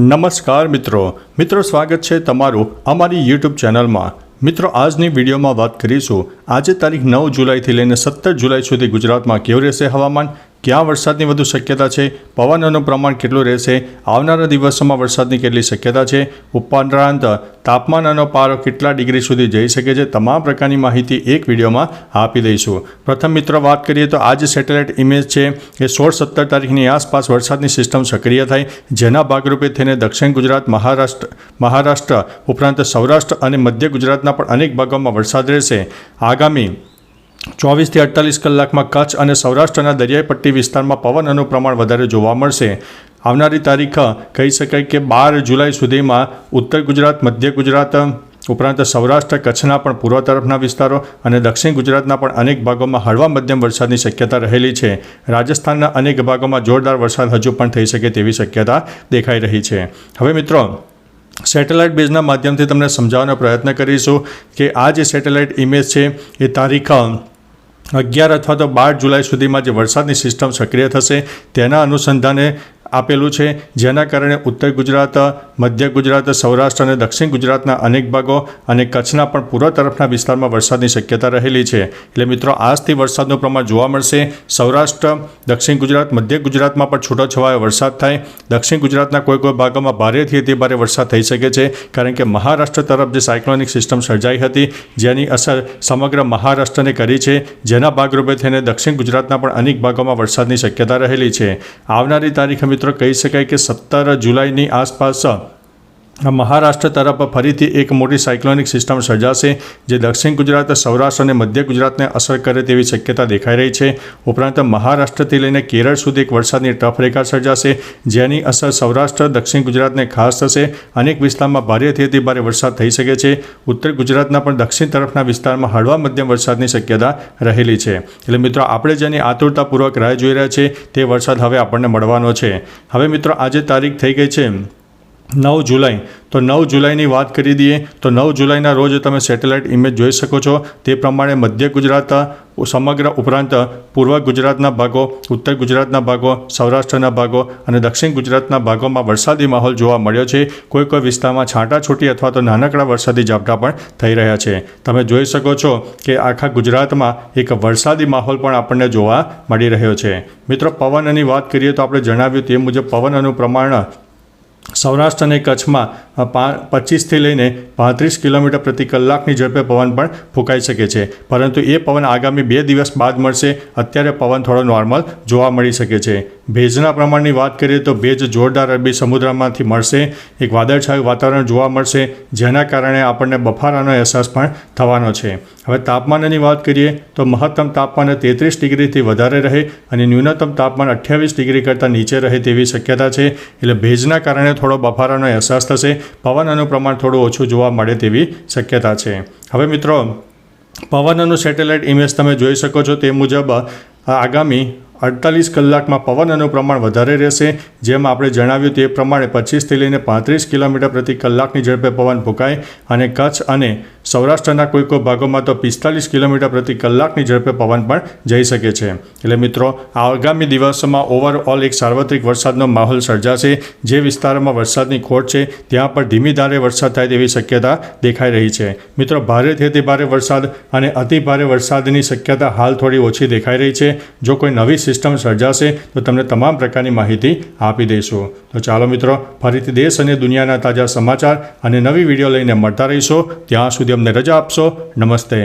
નમસ્કાર મિત્રો. મિત્રો, સ્વાગત છે તમારું અમારી યુટ્યુબ ચેનલમાં. મિત્રો, આજની વિડીયોમાં વાત કરીશું. આજે તારીખ નવ જુલાઈથી લઈને સત્તર જુલાઈ સુધી ગુજરાતમાં કેવું રહેશે હવામાન? ક્યાં વરસાદની વધુ શક્યતા છે? પવનનું પ્રમાણ કેટલું રહેશે? આવનારા દિવસોમાં વરસાદની કેટલી શક્યતા છે? ઉપરાંત, તાપમાનનો પારો કેટલા ડિગ્રી સુધી જઈ શકે છે? તમામ પ્રકારની માહિતી એક વિડીયોમાં આપી દઈશું. પ્રથમ મિત્રો, વાત કરીએ તો આ જે સેટેલાઇટ ઇમેજ છે એ સોળ સત્તર તારીખની આસપાસ વરસાદની સિસ્ટમ સક્રિય થાય જેના ભાગરૂપે થઈને દક્ષિણ ગુજરાત, મહારાષ્ટ્ર મહારાષ્ટ્ર, ઉપરાંત સૌરાષ્ટ્ર અને મધ્ય ગુજરાતના પણ અનેક ભાગોમાં વરસાદ રહેશે. આગામી ચોવીસથી અડતાલીસ કલાકમાં કચ્છ અને સૌરાષ્ટ્રના દરિયાઈ પટ્ટી વિસ્તારમાં પવનનું પ્રમાણ વધારે જોવા મળશે. આવનારી તારીખ કહી શકાય કે બાર જુલાઈ સુધીમાં ઉત્તર ગુજરાત, મધ્ય ગુજરાત ઉપરાંત સૌરાષ્ટ્ર, કચ્છના પણ પૂર્વ તરફના વિસ્તારો અને દક્ષિણ ગુજરાતના પણ અનેક ભાગોમાં હળવા મધ્યમ વરસાદની શક્યતા રહેલી છે. રાજસ્થાનના અનેક ભાગોમાં જોરદાર વરસાદ હજુ પણ થઈ શકે તેવી શક્યતા દેખાઈ રહી છે. હવે મિત્રો, સેટેલાઇટ બેઝના માધ્યમથી તમને સમજાવવાનો પ્રયત્ન કરીશું કે આ જે સેટેલાઇટ ઇમેજ છે, એ તારીખ અગિયાર અથવા તો બાર જુલાઈ સુધીમાં જે વરસાદની સિસ્ટમ સક્રિય થશે તેના અનુસંધાને આપેલું છે. જેના કારણે ઉત્તર ગુજરાત, મધ્ય ગુજરાત, સૌરાષ્ટ્ર અને દક્ષિણ ગુજરાતના અનેક ભાગો અને કચ્છના પણ પૂર્વ તરફના વિસ્તારમાં વરસાદની શક્યતા રહેલી છે. એટલે મિત્રો, આજથી વરસાદનું પ્રમાણ જોવા મળશે. સૌરાષ્ટ્ર, દક્ષિણ ગુજરાત, મધ્ય ગુજરાતમાં પણ છૂટોછવાયો વરસાદ થાય. દક્ષિણ ગુજરાતના કોઈ કોઈ ભાગોમાં ભારેથી અતિ ભારે વરસાદ થઈ શકે છે, કારણ કે મહારાષ્ટ્ર તરફ જે સાયક્લોનિક સિસ્ટમ સર્જાઈ હતી, જેની અસર સમગ્ર મહારાષ્ટ્રને કરી છે. જેના ભાગરૂપે થઈને દક્ષિણ ગુજરાતના પણ અનેક ભાગોમાં વરસાદની શક્યતા રહેલી છે. આવનારી તારીખ મિત્રો કહી શકાય કે સત્તર જુલાઈની આસપાસ મહારાષ્ટ્ર તરફ ફરીથી એક મોટી સાયક્લોનિક સિસ્ટમ સર્જાશે, જે દક્ષિણ ગુજરાત, સૌરાષ્ટ્ર અને મધ્ય ગુજરાતને અસર કરે તેવી શક્યતા દેખાઈ રહી છે. ઉપરાંત મહારાષ્ટ્રથી લઈને કેરળ સુધી એક વરસાદની ટફ રેખા સર્જાશે, જેની અસર સૌરાષ્ટ્ર, દક્ષિણ ગુજરાતને ખાસ થશે. અનેક વિસ્તારમાં ભારેથી અતિ ભારે વરસાદ થઈ શકે છે. ઉત્તર ગુજરાતના પણ દક્ષિણ તરફના વિસ્તારમાં હળવા મધ્યમ વરસાદની શક્યતા રહેલી છે. એટલે મિત્રો, આપણે જેની આતુરતાપૂર્વક રાહ જોઈ રહ્યા છે, તે વરસાદ હવે આપણને મળવાનો છે. હવે મિત્રો, આજે તારીખ થઈ ગઈ છે. નવ જુલાઈ. તો નવ જુલાઈની વાત કરી દઈએ, તો નવ જુલાઈના રોજ તમે સેટેલાઇટ ઇમેજ જોઈ શકો છો. તે પ્રમાણે મધ્ય ગુજરાત, સમગ્ર ઉપરાંત પૂર્વ ગુજરાતના ભાગો, ઉત્તર ગુજરાતના ભાગો, સૌરાષ્ટ્રના ભાગો અને દક્ષિણ ગુજરાતના ભાગોમાં વરસાદી માહોલ જોવા મળ્યો છે. કોઈ કોઈ વિસ્તારમાં છાંટાછૂટી અથવા તો નાનકડા વરસાદી ઝાપટા પણ થઈ રહ્યા છે. તમે જોઈ શકો છો કે આખા ગુજરાતમાં એક વરસાદી માહોલ પણ આપણને જોવા મળી રહ્યો છે. મિત્રો, પવનની વાત કરીએ તો આપણે જણાવ્યું તે મુજબ પવનનું પ્રમાણ સૌરાષ્ટ્ર અને કચ્છમાં પચીસથી લઈને પાંત્રીસ કિલોમીટર પ્રતિ કલાકની ઝડપે પવન પણ ફૂંકાઈ શકે છે. પરંતુ એ પવન આગામી બે દિવસ બાદ મળશે. અત્યારે પવન થોડો નોર્મલ જોવા મળી શકે છે. ભેજના પ્રમાણની વાત કરીએ તો ભેજ જોરદાર અરબી સમુદ્રમાંથી મળશે. એક વાદળછાયું વાતાવરણ જોવા મળશે, જેના કારણે આપણને બફારાનો અહેસાસ પણ થવાનો છે. હવે તાપમાનની વાત કરીએ તો મહત્તમ તાપમાન તેત્રીસ ડિગ્રીથી વધારે રહે અને ન્યૂનતમ તાપમાન અઠ્યાવીસ ડિગ્રી કરતાં નીચે રહે તેવી શક્યતા છે. એટલે ભેજના કારણે થોડો બફારાનો અહેસાસ થશે, પવનનું પ્રમાણ થોડું ઓછું જોવા મળે તેવી શક્યતા છે. હવે મિત્રો, પવનનું સેટેલાઇટ ઇમેજ તમે જોઈ શકો છો. તે મુજબ આગામી અડતાલીસ કલાકમાં પવનનું પ્રમાણ વધારે રહેશે, જેમ આપણે જણાવ્યું તે પ્રમાણે પચીસથી લઈને પાંત્રીસ કિલોમીટર પ્રતિ કલાકની ઝડપે પવન ફૂંકાય અને કચ્છ અને સૌરાષ્ટ્રના કોઈ કોઈ ભાગોમાં તો પિસ્તાલીસ કિલોમીટર પ્રતિ કલાકની ઝડપે પવન પણ જઈ શકે છે. એટલે મિત્રો આગામી દિવસોમાં ઓવરઓલ એક સાર્વત્રિક વરસાદનો માહોલ સર્જાશે. જે વિસ્તારોમાં વરસાદની ખોટ છે, ત્યાં પણ ધીમી ધારે વરસાદ થાય તેવી શક્યતા દેખાઈ રહી છે. મિત્રો ભારેથી અતિ ભારે વરસાદ અને અતિ ભારે વરસાદની શક્યતા હાલ થોડી ઓછી દેખાઈ રહી છે. જો કોઈ નવી સિસ્ટમ સર્જાશે તો તમને તમામ પ્રકારની માહિતી આપી દઈશું. તો ચાલો મિત્રો, ફરીથી દેશ અને દુનિયાના તાજા સમાચાર અને નવી વીડિયો લઈને મળતા રહીશો. ત્યાં સુધી અમને રજા આપશો. નમસ્તે.